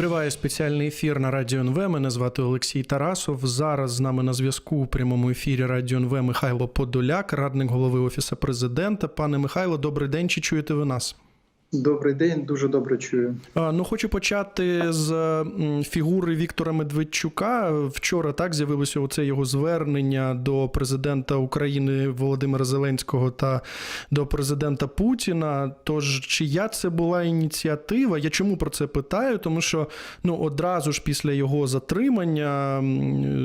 Триває спеціальний ефір на Радіо НВ. Мене звати Олексій Тарасов. Зараз з нами на зв'язку у прямому ефірі Радіо НВ Михайло Подоляк, радник голови Офісу президента. Пане Михайло, добрий день. Чи чуєте ви нас? Добрий день, дуже добре чую. Ну, хочу почати з фігури Віктора Медведчука. Вчора так з'явилося оце його звернення до президента України Володимира Зеленського та до президента Путіна. Тож, чия це була ініціатива? Я чому про це питаю? Тому що ну одразу ж після його затримання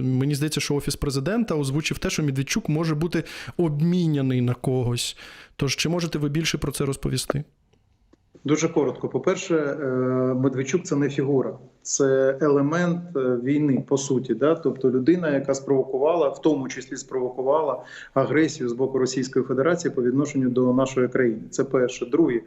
мені здається, що офіс президента озвучив те, що Медведчук може бути обміняний на когось. Тож, чи можете ви більше про це розповісти? Дуже коротко. По-перше, е, Медведчук це не фігура, це елемент е, війни, по суті. Да? Тобто людина, яка спровокувала, в тому числі спровокувала агресію з боку Російської Федерації по відношенню до нашої країни. Це перше. Друге,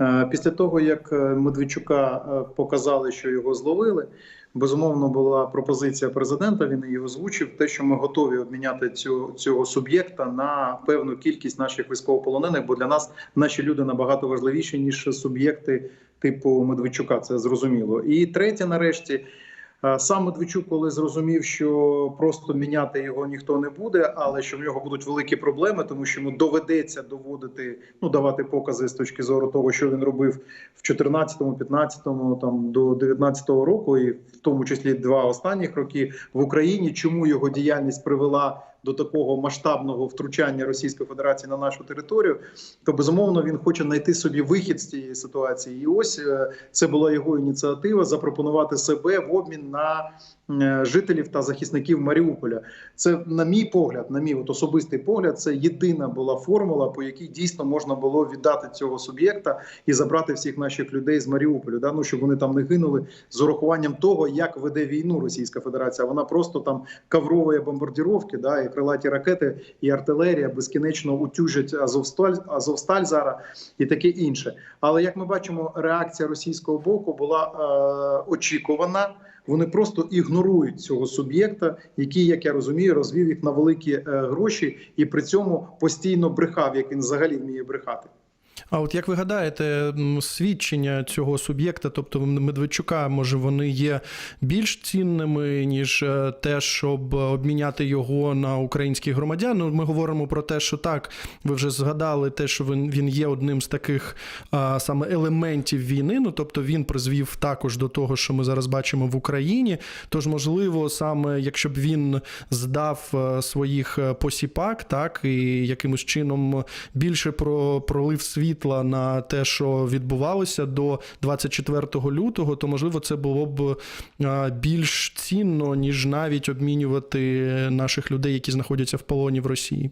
е, після того як Медведчука показали, що його зловили. Безумовно, була пропозиція президента. Він її озвучив. Те, що ми готові обміняти цю цього суб'єкта на певну кількість наших військовополонених, бо для нас наші люди набагато важливіші ніж суб'єкти типу Медведчука. Це зрозуміло. І третє, нарешті. Сам Медведчук, коли зрозумів, що просто міняти його ніхто не буде, але що в нього будуть великі проблеми, тому що йому доведеться доводити, ну давати покази з точки зору того, що він робив в 14-му, 15-му, там до 19-го року, і в тому числі два останніх роки в Україні, чому його діяльність привела до такого масштабного втручання Російської Федерації на нашу територію, то безумовно він хоче знайти собі вихід з цієї ситуації. І ось е, це була його ініціатива запропонувати себе в обмін на жителів та захисників Маріуполя. Це, на мій погляд, на мій от особистий погляд, це єдина була формула, по якій дійсно можна було віддати цього суб'єкта і забрати всіх наших людей з Маріуполя. Да? Ну, щоб вони там не гинули з урахуванням того, як веде війну Російська Федерація. Вона просто там каврової бомбардіровки, да, і крилаті ракети, і артилерія безкінечно утюжать Азовсталь, Азовсталь зараз і таке інше. Але як ми бачимо, реакція російського боку була е, очікувана. Вони просто ігнорують цього суб'єкта, який, як я розумію, розвів їх на великі е, гроші, і при цьому постійно брехав, як він взагалі вміє брехати. А от як ви гадаєте, свідчення цього суб'єкта, тобто Медведчука, може вони є більш цінними, ніж е, те, щоб обміняти його на українських громадян? Ну, Ми говоримо про те, що так, ви вже згадали те, що він він є одним з таких а, саме елементів війни. Ну тобто він призвів також до того, що ми зараз бачимо в Україні. Тож, можливо, саме якщо б він здав е, своїх е, посіпак, так і якимось чином більше про пролив світ світла на те, що відбувалося до 24 лютого, то можливо це було б більш цінно, ніж навіть обмінювати наших людей, які знаходяться в полоні в Росії.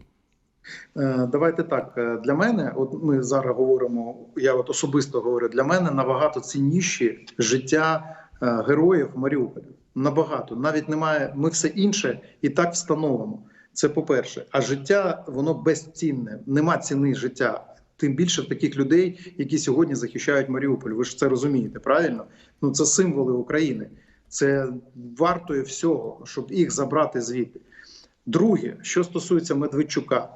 Е, давайте так е, для мене, от ми зараз говоримо. Я от особисто говорю для мене набагато цінніші життя е, героїв Маріуполя. Набагато навіть немає. Ми все інше і так встановимо. Це по перше, а життя воно безцінне. Нема ціни життя тим більше таких людей, які сьогодні захищають Маріуполь. Ви ж це розумієте, правильно? Ну це символи України. Це вартує всього, щоб їх забрати звідти. Друге, що стосується Медведчука.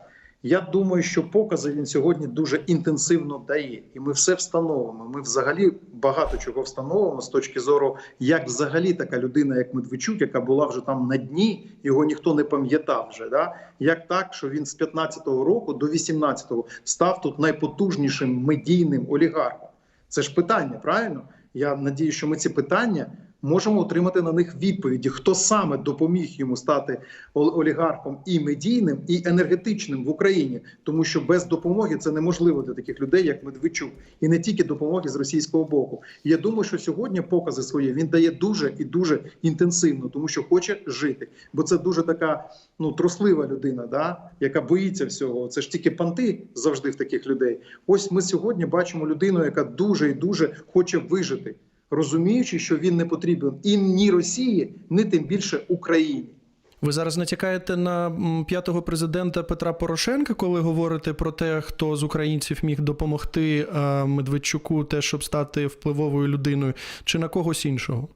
Я думаю, що покази він сьогодні дуже інтенсивно дає, і ми все встановимо. Ми взагалі багато чого встановимо з точки зору, як взагалі така людина, як Медведчук, яка була вже там на дні, його ніхто не пам'ятав вже. Да? Як так, що він з 15-го року до 18-го став тут найпотужнішим медійним олігархом? Це ж питання, правильно? Я надію, що ми ці питання можемо отримати на них відповіді, хто саме допоміг йому стати олігархом і медійним, і енергетичним в Україні, тому що без допомоги це неможливо для таких людей, як Медведчук, і не тільки допомоги з російського боку. Я думаю, що сьогодні покази свої він дає дуже і дуже інтенсивно, тому що хоче жити, бо це дуже така ну труслива людина, да яка боїться всього. Це ж тільки панти завжди в таких людей. Ось ми сьогодні бачимо людину, яка дуже і дуже хоче вижити розуміючи, що він не потрібен і ні Росії, ні тим більше Україні. Ви зараз натякаєте на п'ятого президента Петра Порошенка, коли говорите про те, хто з українців міг допомогти Медведчуку, те, щоб стати впливовою людиною, чи на когось іншого?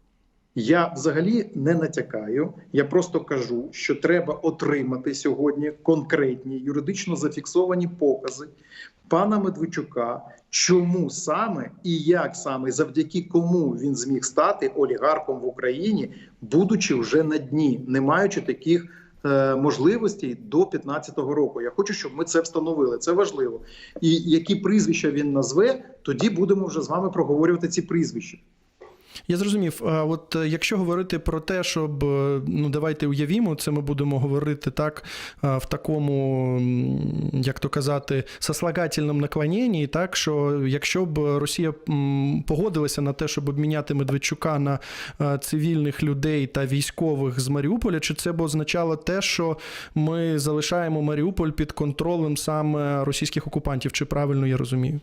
Я взагалі не натякаю. Я просто кажу, що треба отримати сьогодні конкретні юридично зафіксовані покази пана Медведчука, чому саме і як саме завдяки кому він зміг стати олігархом в Україні, будучи вже на дні, не маючи таких. е, Можливостей до 15-го року. Я хочу, щоб ми це встановили. Це важливо. І які прізвища він назве, тоді будемо вже з вами проговорювати ці прізвища. Я зрозумів. От е, якщо говорити про те, щоб е, ну давайте уявімо, це ми будемо говорити так е, в такому, як то казати, сослагательному наклоненні, так що якщо б Росія погодилася на те, щоб обміняти Медведчука на цивільних людей та військових з Маріуполя, чи це б означало те, що ми залишаємо Маріуполь під контролем саме російських окупантів? Чи правильно я розумію?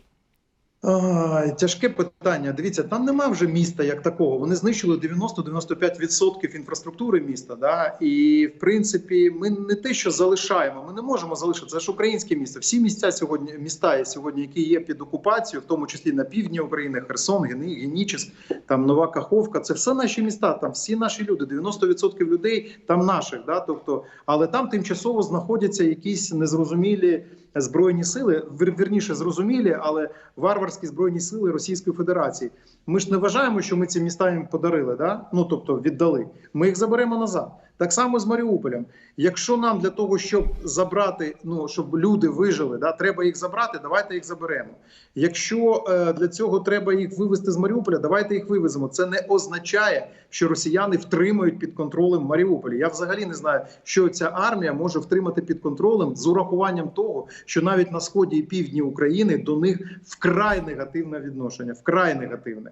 Тяжке питання. Дивіться, там нема вже міста як такого. Вони знищили 90-95% інфраструктури міста. Да? І в принципі, ми не те, що залишаємо, ми не можемо залишити. Це ж українське місто. Всі місця сьогодні міста сьогодні, які є під окупацією, в тому числі на півдні України, Херсон, Генічеськ, там Нова Каховка. Це все наші міста. Там всі наші люди. 90% людей там наших. Да? Тобто, але там тимчасово знаходяться якісь незрозумілі збройні сили, вір- вірніше зрозумілі, але варварські збройні сили Російської Федерації. Ми ж не вважаємо, що ми ці міста їм подарили, да? ну тобто віддали. Ми їх заберемо назад. Так само з Маріуполем. Якщо нам для того, щоб забрати, ну щоб люди вижили, да, треба їх забрати, давайте їх заберемо. Якщо е, для цього треба їх вивезти з Маріуполя, давайте їх вивеземо. Це не означає, що росіяни втримають під контролем Маріуполь. Я взагалі не знаю, що ця армія може втримати під контролем з урахуванням того, що навіть на сході і півдні України до них вкрай негативне відношення, вкрай негативне.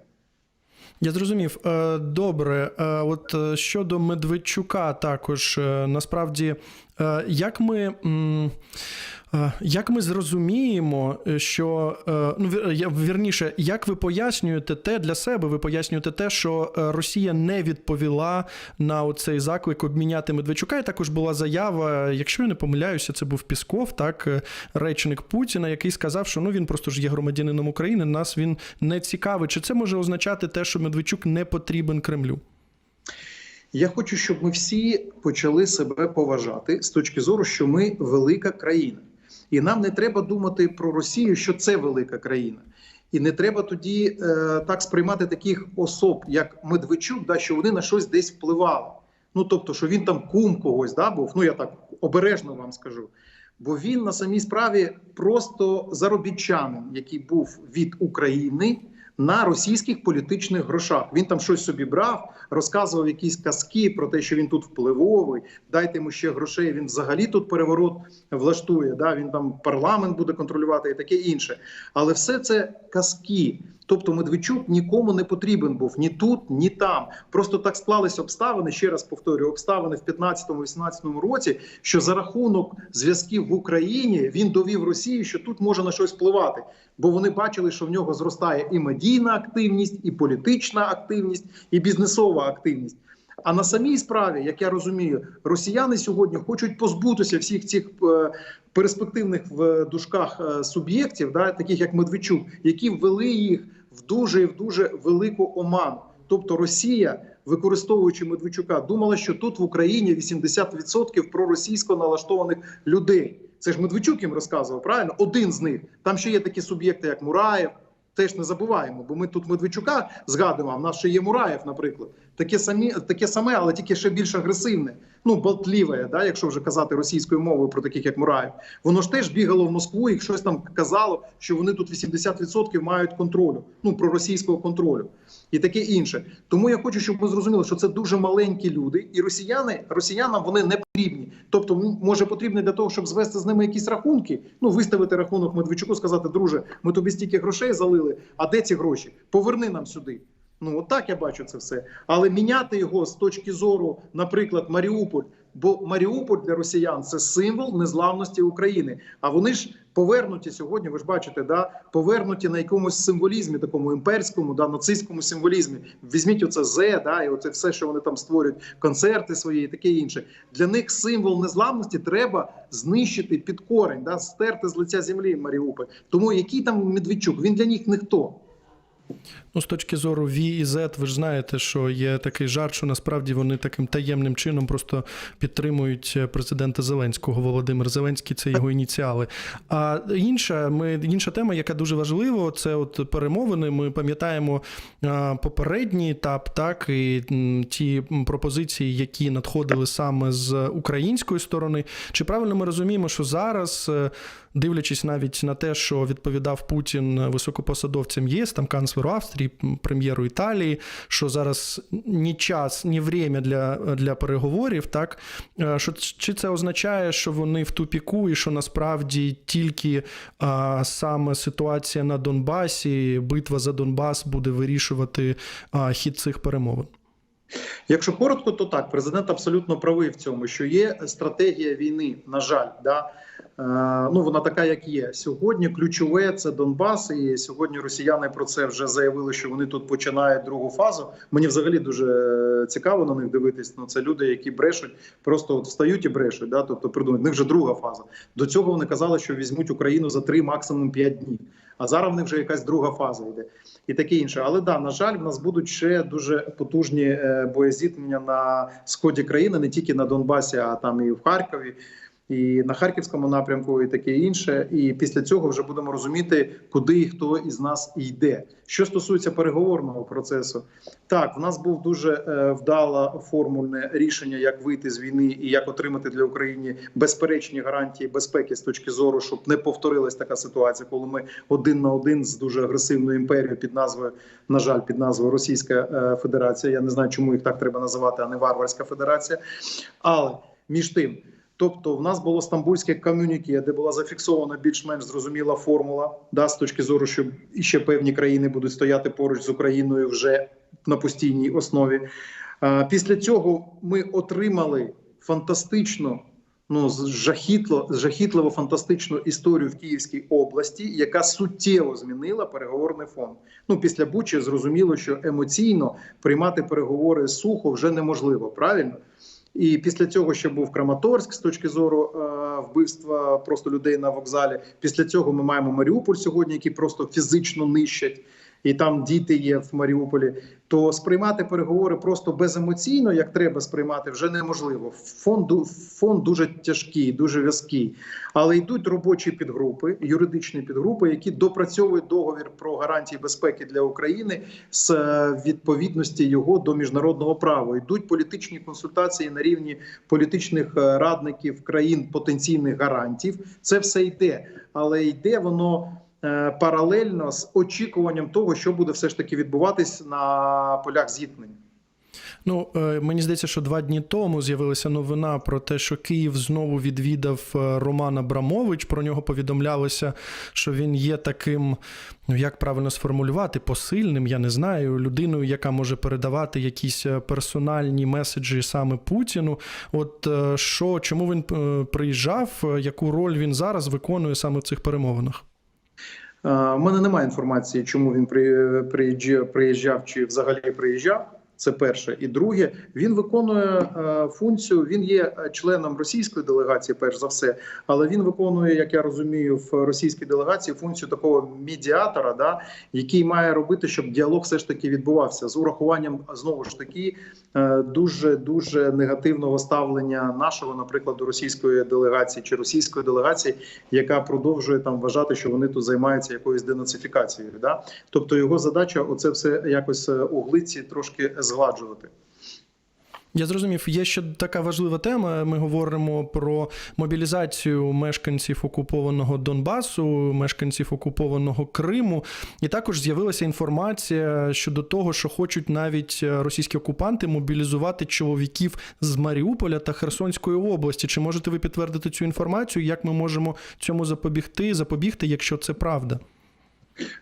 Я зрозумів. Е, Добре, Е, от е, щодо Медведчука, також насправді, як ми. Е, Як ми зрозуміємо, е, що е, ну вір- вірніше, як ви пояснюєте те для себе? Ви пояснюєте те, що Росія не відповіла на оцей заклик обміняти Медведчука. І також була заява, якщо я не помиляюся, це був Пісков, так речник Путіна, який сказав, що ну він просто ж є громадянином України. Нас він не цікавий. Чи це може означати те, що Медведчук не потрібен Кремлю? Я хочу, щоб ми всі почали себе поважати з точки зору, що ми велика країна, і нам не треба думати про Росію, що це велика країна. І не треба тоді е, так сприймати таких особ, як Медведчук, да, що вони на щось десь впливали. Ну тобто, що він там кум когось да, був. Ну я так обережно вам скажу. Бо він на самій справі просто заробітчанин, який був від України на російських політичних грошах. Він там щось собі брав, розказував якісь казки про те, що він тут впливовий. Дайте йому ще грошей. Він взагалі тут переворот влаштує. Да? Він там парламент буде контролювати і таке інше. Але все це казки. Тобто Медведчук нікому не потрібен був ні тут, ні там. Просто так склались обставини. Ще раз повторюю, обставини в 15-18 році, що за рахунок зв'язків в Україні він довів Росії, що тут може на щось впливати, бо вони бачили, що в нього зростає і медійна активність, і політична активність, і бізнесова активність. А на самій справі, як я розумію, росіяни сьогодні хочуть позбутися всіх цих е, перспективних в дужках е, суб'єктів, да, таких як Медведчук, які ввели їх в дуже і в дуже велику оману. Тобто Росія, використовуючи Медведчука, думала, що тут в Україні 80% проросійсько налаштованих людей. Це ж Медведчук їм розказував, правильно? Один з них. Там ще є такі суб'єкти, як Мураєв. Теж не забуваємо, бо ми тут Медведчука згадуємо. а В нас ще є Мураєв, наприклад, таке самі таке саме, але тільки ще більш агресивне. Ну болтліве, да, якщо вже казати російською мовою про таких як Мураєв. Воно ж теж бігало в Москву і щось там казало, що вони тут 80% мають контролю. Ну про російського контролю і таке інше. Тому я хочу, щоб ми зрозуміли, що це дуже маленькі люди, і росіяни росіянам вони не потрібні. Тобто, може потрібні для того, щоб звести з ними якісь рахунки. Ну виставити рахунок Медведчуку, сказати, друже, ми тобі стільки грошей залили. А де ці гроші? Поверни нам сюди. Ну отак я бачу це все. Але міняти його з точки зору, наприклад, Маріуполь. Бо Маріуполь для росіян це символ незламності України. А вони ж повернуті сьогодні. Ви ж бачите, да повернуті на якомусь символізмі, такому імперському, да нацистському символізмі. Візьміть оце З, да, і оце все, що вони там створюють, концерти свої, і таке інше. Для них символ незламності треба знищити під корень, да, стерти з лиця землі Маріуполь. Тому який там Медведчук? Він для них ніхто. Ну, з точки зору V і Z, ви ж знаєте, що є такий жарт, що насправді вони таким таємним чином просто підтримують президента Зеленського. Володимир Зеленський це його ініціали. А інша, ми, інша тема, яка дуже важлива, це от перемовини. Ми пам'ятаємо попередній етап, так і ті пропозиції, які надходили саме з української сторони. Чи правильно ми розуміємо, що зараз, е, дивлячись навіть на те, що відповідав Путін високопосадовцям ЄС, там канцлеру Австрії, м, прем'єру Італії, що зараз ні час, ні время для, для переговорів, так е, що чи це означає, що вони в тупіку, і що насправді тільки а, саме ситуація на Донбасі, битва за Донбас буде вирішувати а, хід цих перемовин? Якщо коротко, то так, президент абсолютно правий в цьому, що є стратегія війни, на жаль, да. Е, ну вона така, як є сьогодні. Ключове це Донбас, і сьогодні росіяни про це вже заявили, що вони тут починають другу фазу. Мені взагалі дуже цікаво на них дивитись. Ну це люди, які брешуть, просто от встають і брешуть. Да, тобто придумають. В них вже друга фаза. До цього вони казали, що візьмуть Україну за три, максимум п'ять днів. А зараз в них вже якась друга фаза йде і таке інше. Але да, на жаль, в нас будуть ще дуже потужні е, боєзіткнення на сході країни, не тільки на Донбасі, а там і в Харкові. І на харківському напрямку, і таке інше. І після цього вже будемо розуміти, куди і хто із нас йде. Що стосується переговорного процесу, так в нас був дуже е, вдале формульне рішення, як вийти з війни і як отримати для України безперечні гарантії безпеки з точки зору, щоб не повторилась така ситуація, коли ми один на один з дуже агресивною імперією під назвою, на жаль, під назвою Російська е, Федерація. Я не знаю, чому їх так треба називати, а не Варварська Федерація. Але між тим. Тобто, в нас було стамбульське комюніке, де була зафіксована більш-менш зрозуміла формула, да, з точки зору, що ще певні країни будуть стояти поруч з Україною вже на постійній основі. Після цього ми отримали фантастичну, ну жахітло, жахітливо фантастичну історію в Київській області, яка суттєво змінила переговорний фон. Ну після Бучі зрозуміло, що емоційно приймати переговори сухо вже неможливо. Правильно. І після цього ще був Краматорськ з точки зору е, вбивства просто людей на вокзалі. Після цього ми маємо Маріуполь сьогодні, який просто фізично нищать, і там діти є в Маріуполі. То сприймати переговори просто беземоційно, як треба сприймати, вже неможливо. Фон, фон дуже тяжкий, дуже в'язкий. Але йдуть робочі підгрупи, юридичні підгрупи, які допрацьовують договір про гарантії безпеки для України з відповідності його до міжнародного права. Йдуть політичні консультації на рівні політичних радників країн потенційних гарантів. Це все йде, але йде воно. Паралельно з очікуванням того, що буде все ж таки відбуватись на полях зіткнень. Ну мені здається, що два дні тому з'явилася новина про те, що Київ знову відвідав Роман Абрамович. Про нього повідомлялося, що він є таким, ну як правильно сформулювати, посильним. Я не знаю, людиною, яка може передавати якісь персональні меседжі саме Путіну. От що чому він приїжджав, яку роль він зараз виконує саме в цих перемовинах? У мене немає інформації, чому він приїжджав чи взагалі приїжджав. Це перше, і друге, він виконує е, функцію. Він є членом російської делегації, перш за все, але він виконує, як я розумію, в російській делегації функцію такого медіатора, да який має робити, щоб діалог все ж таки відбувався з урахуванням знову ж таки дуже дуже негативного ставлення нашого, наприклад, до російської делегації чи російської делегації, яка продовжує там вважати, що вони тут займаються якоюсь денацифікацією. Да? Тобто його задача оце все якось у глиці трошки згладжувати. Я зрозумів, є ще така важлива тема. Ми говоримо про мобілізацію мешканців окупованого Донбасу, мешканців окупованого Криму. І також з'явилася інформація щодо того, що хочуть навіть російські окупанти мобілізувати чоловіків з Маріуполя та Херсонської області. Чи можете ви підтвердити цю інформацію? Як ми можемо цьому запобігти, запобігти, якщо це правда?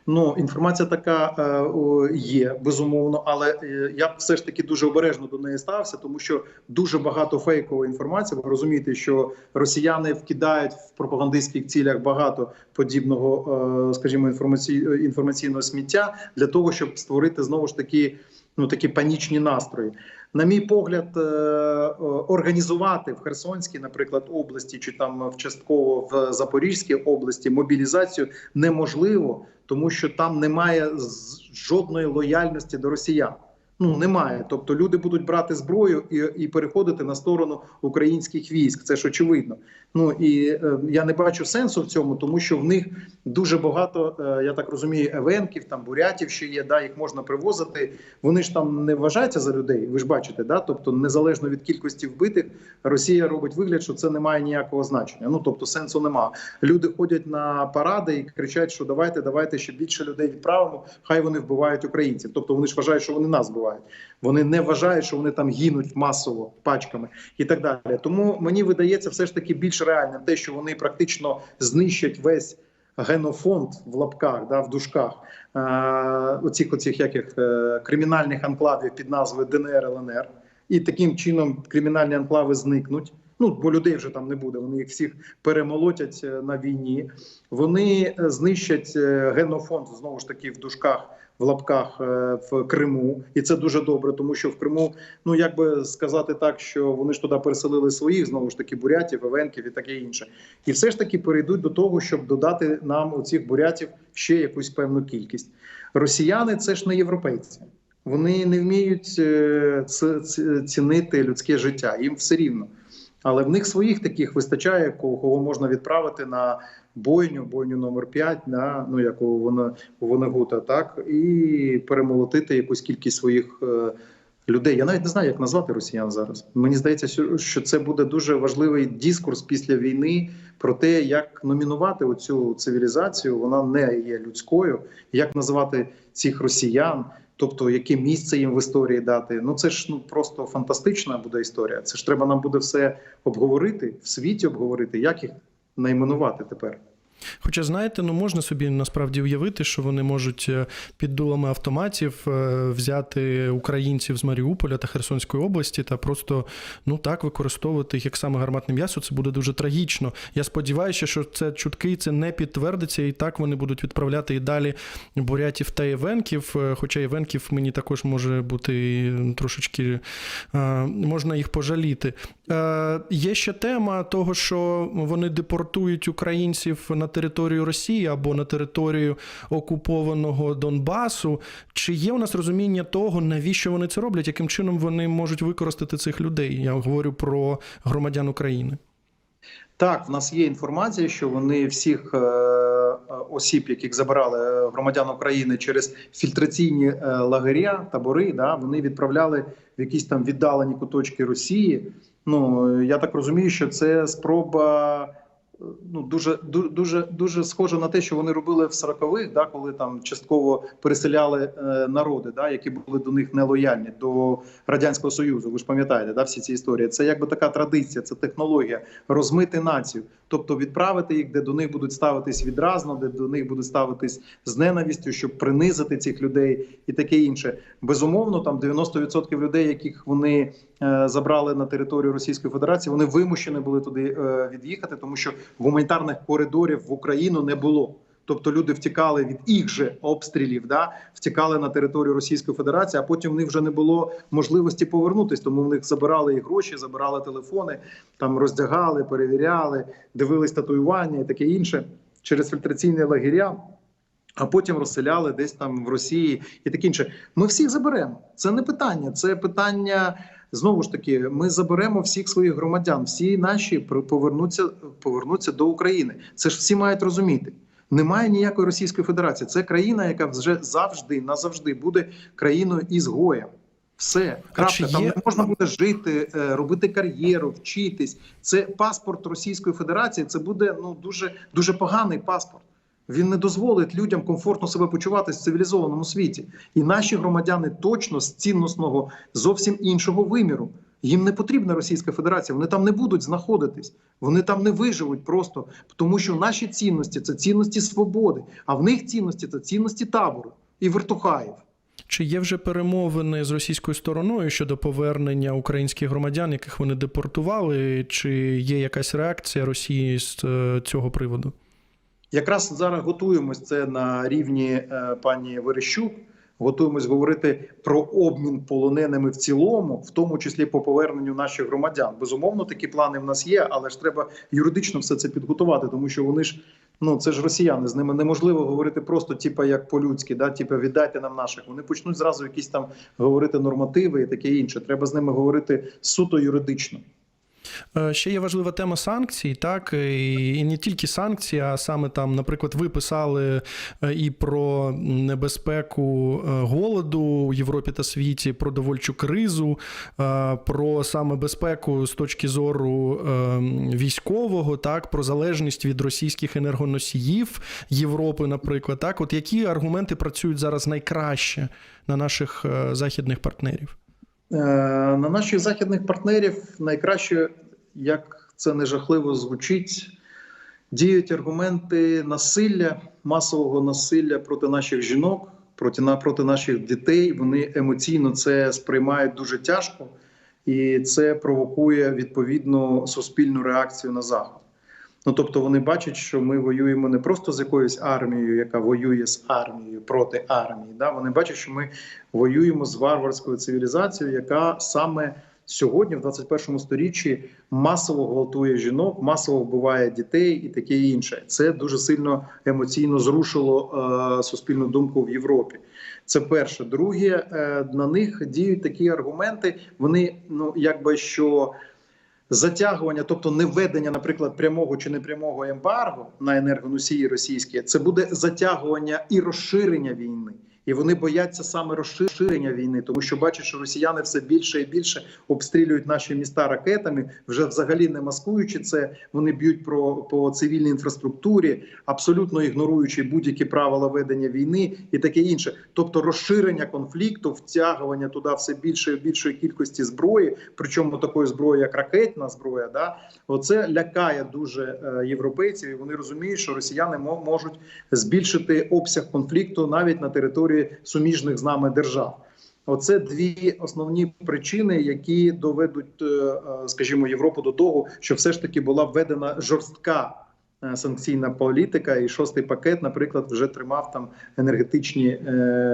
Ну, інформація така е, є безумовно, але е, я все ж таки дуже обережно до неї стався, тому що дуже багато фейкової інформації. Ви розумієте, що росіяни вкидають в пропагандистських цілях багато подібного, е, скажімо, інформаці... інформаційного сміття для того, щоб створити знову ж таки ну такі панічні настрої. На мій погляд, е, е, організувати в Херсонській, наприклад, області чи там в частково в Запорізькій області мобілізацію неможливо, тому що там немає жодної лояльності до росіян. Ну немає. Тобто люди будуть брати зброю і, і переходити на сторону українських військ. Це ж очевидно. Ну і е, я не бачу сенсу в цьому, тому що в них дуже багато, е, я так розумію, евенків, там бурятів ще є. Да, їх можна привозити. Вони ж там не вважаються за людей. Ви ж бачите, да? Тобто, незалежно від кількості вбитих, Росія робить вигляд, що це не має ніякого значення. Ну тобто сенсу нема. Люди ходять на паради і кричать, що давайте, давайте ще більше людей відправимо. Хай вони вбивають українців. Тобто вони ж вважають, що вони нас вбивають. Вони не вважають, що вони там гинуть масово пачками і так далі. Тому мені видається, все ж таки більш реальним те, що вони практично знищать весь генофонд в лапках, да, в дужках е, оцих, оцих яких е, кримінальних анклавів під назвою ДНР ЛНР. І таким чином кримінальні анклави зникнуть. Ну бо людей вже там не буде. Вони їх всіх перемолотять е, на війні. Вони е, знищать е, генофонд знову ж таки в дужках в лапках е, в Криму, і це дуже добре, тому що в Криму, ну як би сказати так, що вони ж туди переселили своїх знову ж таки бурятів, евенків і таке інше, і все ж таки перейдуть до того, щоб додати нам у цих бурятів ще якусь певну кількість. Росіяни це ж не європейці. Вони не вміють е, цінити людське життя. Їм все рівно. Але в них своїх таких вистачає, кого можна відправити на бойню, бойню номер 5 на ну як у Вона- Вонегута, так і перемолотити якусь кількість своїх е, людей. Я навіть не знаю, як назвати росіян зараз. Мені здається, що- це буде дуже важливий дискурс після війни про те, як номінувати оцю цивілізацію. Вона не є людською, як назвати цих росіян. Тобто, яке місце їм в історії дати? Ну це ж ну просто фантастична буде історія. Це ж треба нам буде все обговорити в світі, обговорити, як їх найменувати тепер. Хоча, знаєте, ну можна собі насправді уявити, що вони можуть е, під дулами автоматів е, взяти українців з Маріуполя та Херсонської області та просто ну так використовувати їх як саме гарматне м'ясо. Це буде дуже трагічно. Я сподіваюся, що це чутки це не підтвердиться, і так вони будуть відправляти і далі бурятів та євенків. Е, Хоча євенків мені також може бути трошечки можна їх пожаліти. Є ще тема того, що вони депортують українців на територію Росії або на територію окупованого Донбасу. Чи є у нас розуміння того, навіщо вони це роблять, яким чином вони можуть використати цих людей? Я говорю про громадян України. Так, в нас є інформація, що вони всіх е, е, осіб, яких забирали е, громадян України через фільтраційні е, лагеря, табори, да, вони відправляли в якісь там віддалені куточки Росії. Ну я так розумію, що це спроба. Ну, дуже дуже дуже схоже на те, що вони робили в 40-х, да, коли там частково переселяли е, народи, да, які були до них нелояльні до радянського союзу. Ви ж пам'ятаєте, да, всі ці історії. Це якби така традиція, це технологія розмити націю, тобто відправити їх, де до них будуть ставитись відразно, де до них будуть ставитись з ненавістю, щоб принизити цих людей і таке інше. Безумовно, там 90% людей, яких вони забрали на територію Російської Федерації, вони вимушені були туди е, від'їхати, тому що гуманітарних коридорів в Україну не було. Тобто люди втікали від їх же обстрілів, да втікали на територію Російської Федерації, а потім в них вже не було можливості повернутись, тому в них забирали і гроші, забирали телефони, там роздягали, перевіряли, дивились татуювання і таке інше через фільтраційні лагеря. А потім розселяли десь там в Росії і таке інше. Ми всіх заберемо. Це не питання, це питання. Знову ж таки, ми заберемо всіх своїх громадян, всі наші повернуться, повернуться до України. Це ж всі мають розуміти. Немає ніякої Російської Федерації. Це країна, яка вже завжди назавжди буде країною ізгоєм. Все крапка. Там є- не можна буде жити, е, робити кар'єру, вчитись. Це паспорт Російської Федерації. Це буде ну дуже дуже поганий паспорт. Він не дозволить людям комфортно себе почувати в цивілізованому світі. І наші громадяни точно з цінностного зовсім іншого виміру. Їм не потрібна Російська Федерація. Вони там не будуть знаходитись. Вони там не виживуть просто тому, що наші цінності це цінності свободи, а в них цінності це цінності табору і вертухаїв. Чи є вже перемовини з російською стороною щодо повернення українських громадян, яких вони депортували? Чи є якась реакція Росії з е, цього приводу? Якраз зараз готуємось це на рівні е, пані Верещук. готуємось говорити про обмін полоненими в цілому, в тому числі по поверненню наших громадян. Безумовно, такі плани в нас є, але ж треба юридично все це підготувати, тому що вони ж ну це ж росіяни. З ними неможливо говорити просто, типа як по-людськи, да, типа віддайте нам наших. Вони почнуть зразу якісь там говорити нормативи і таке інше. Треба з ними говорити суто юридично. Е, Ще є важлива тема санкцій, так і і не тільки санкції, а саме там, наприклад, ви писали е, і про небезпеку е, голоду у Європі та світі, про довольчу кризу, е, про саме безпеку з точки зору е, військового, так, про залежність від російських енергоносіїв Європи, наприклад. Так, от які аргументи працюють зараз найкраще на наших е, західних партнерів? Е, На наших західних партнерів найкраще, як це не жахливо звучить, діють аргументи насилля, масового насилля проти наших жінок, проти, проти наших дітей. Вони емоційно це сприймають дуже тяжко, і це провокує відповідну суспільну реакцію на заход. Ну тобто вони бачать, що ми воюємо не просто з якоюсь армією, яка воює з армією проти армії. Да? Вони бачать, що ми воюємо з варварською цивілізацією, яка саме сьогодні, в 21 сторіччі, масово гвалтує жінок, масово вбиває дітей і таке інше. Це дуже сильно емоційно зрушило е, суспільну думку в Європі. Це перше. Друге, е, на них діють такі аргументи. Вони ну якби що. Затягування, тобто не введення, наприклад, прямого чи непрямого ембарго на енергоносії російські, це буде затягування і розширення війни. І вони бояться саме розширення війни, тому що бачать, що росіяни все більше і більше обстрілюють наші міста ракетами, вже взагалі не маскуючи це. Вони б'ють про по цивільній інфраструктурі, абсолютно ігноруючи будь-які правила ведення війни і таке інше. Тобто розширення конфлікту, втягування туди все більше і більшої кількості зброї, причому такої зброї, як ракетна зброя, да оце лякає дуже е, європейців. і Вони розуміють, що росіяни можуть збільшити обсяг конфлікту навіть на території суміжних з нами держав. Оце дві основні причини, які доведуть, е, е, скажімо, Європу до того, що все ж таки була введена жорстка е, санкційна політика, і шостий пакет, наприклад, вже тримав там енергетичні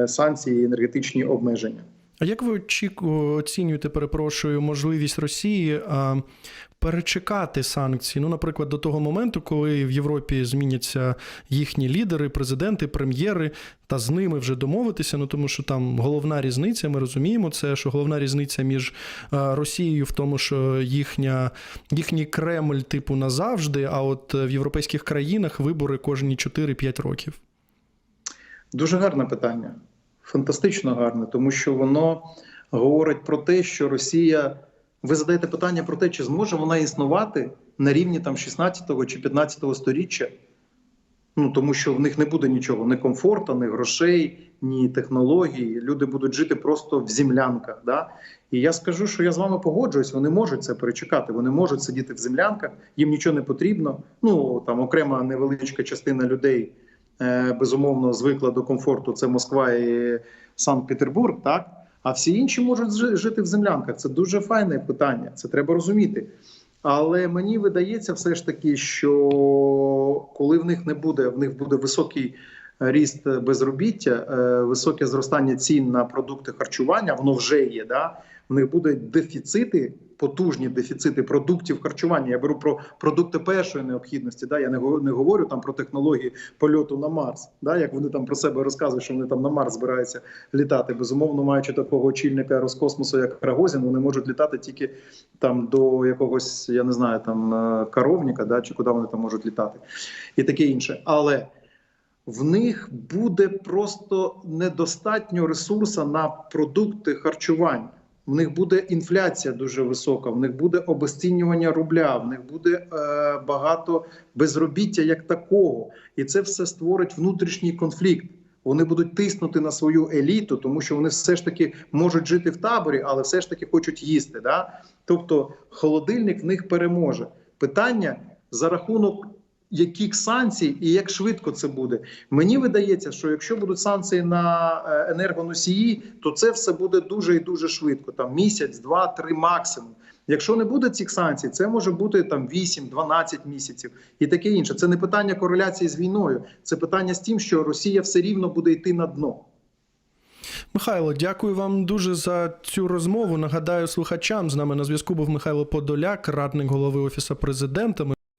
санкції, енергетичні обмеження. А як ви очіку- оцінюєте, перепрошую, можливість Росії перечекати санкції? Ну, наприклад, до того моменту, коли в Європі зміняться їхні лідери, президенти, прем'єри, та з ними вже домовитися. Ну тому що там головна різниця, ми розуміємо це, що головна різниця між Росією в тому, що їхня, їхній Кремль, типу, назавжди, а от в європейських країнах вибори кожні 4-5 років. Дуже гарне питання, фантастично гарне, тому що воно говорить про те, що Росія. Ви задаєте питання про те, чи зможе вона існувати на рівні там 16 чи 15 сторіччя. Ну тому що в них не буде нічого, ні комфорту, ні грошей, ні технологій. Люди будуть жити просто в землянках. Да? І я скажу, що я з вами погоджуюсь, вони можуть це перечекати. Вони можуть сидіти в землянках, їм нічого не потрібно. Ну там окрема невеличка частина людей е, безумовно звикла до комфорту. Це Москва і Санкт-Петербург, так. А всі інші можуть жити в землянках. Це дуже файне питання. Це треба розуміти. Але мені видається все ж таки, що коли в них не буде, в них буде високий ріст безробіття, е, високе зростання цін на продукти харчування, воно вже є. Да? В них будуть дефіцити, потужні дефіцити продуктів харчування. Я беру про продукти першої необхідності. Да? Я не не говорю там про технології польоту на Марс. Да? Як вони там про себе розказують, що вони там на Марс збираються літати. Безумовно, маючи такого очільника Роскосмосу, як Рагозін, вони можуть літати тільки там до якогось, я не знаю, там е, коровника, да, чи куди вони там можуть літати, і таке інше. Але в них буде просто недостатньо ресурсу на продукти харчування. В них буде інфляція дуже висока, в них буде обесцінювання рубля, в них буде е, багато безробіття як такого, і це все створить внутрішній конфлікт. Вони будуть тиснути на свою еліту, тому що вони все ж таки можуть жити в таборі, але все ж таки хочуть їсти. Да? Тобто холодильник в них переможе. Питання за рахунок яких санкцій і як швидко це буде. Мені видається, що якщо будуть санкції на е, енергоносії, то це все буде дуже і дуже швидко. Там місяць, два, три максимум. Якщо не буде цих санкцій, це може бути там 8-12 місяців і таке інше. Це не питання кореляції з війною, це питання з тим, що Росія все рівно буде йти на дно. Михайло, дякую вам дуже за цю розмову. Нагадаю слухачам. З нами на зв'язку був Михайло Подоляк, радник голови офісу президента.